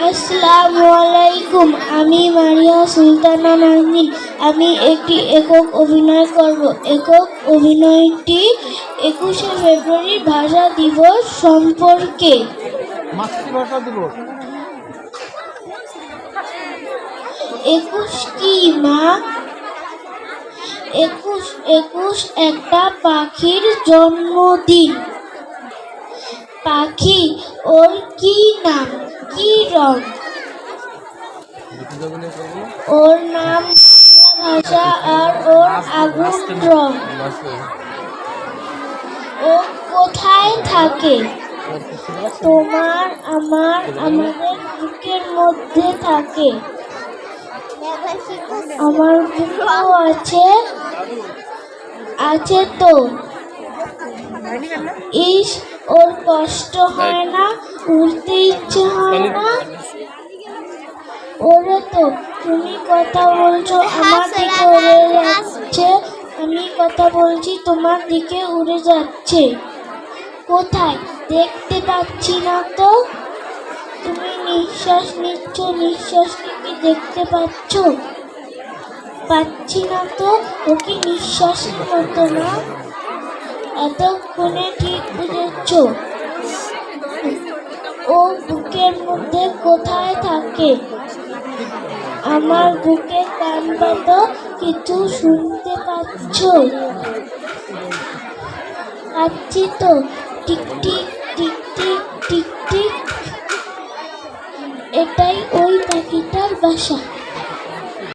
আসসালামু আলাইকুম আমি মারিয়া সুলতানা নাজনীন আমি একটি একক অভিনয় করব। একক অভিনয়টি একুশে ফেব্রুয়ারি ভাষা দিবস সম্পর্কে। মাতৃভাষা দিবস। একুশ কি মা? একুশ একুশ একটা পাখির জন্মদিন। পাখি, ওর কি নাম? কি রং? ওর নাম ভাষা আর ওর আগুন রং। ও কোথায় থাকে? তোমার, আমার, আমাদের বুকের মধ্যে থাকে। আমার বুকও আছে। আছে তো? ইস ওর কষ্ট হয় না উড়তে ইচ্ছে হয় না। ওরে তো তুমি কথা বলছো আমার দিকে উড়ে যাচ্ছে আমি কথা বলছি তোমার দিকে উড়ে যাচ্ছে। কোথায়? দেখতে পাচ্ছি না তো। তুমি নিঃশ্বাস নিচ্ছ নিঃশ্বাস কি দেখতে পাচ্ছ? পাচ্ছি না তো ওকে কি নিঃশ্বাস মতো না? এতক্ষণে ঠিক বুঝেছ? ও বুকের মধ্যে কোথায় থাকে? আমার বুকে কান পাতো কিছু শুনতে পাচ্ছ? পাচ্ছি তো। টিক টিক টিক টিক টিক টিক। এটাই ওই পাখিটার বাসা।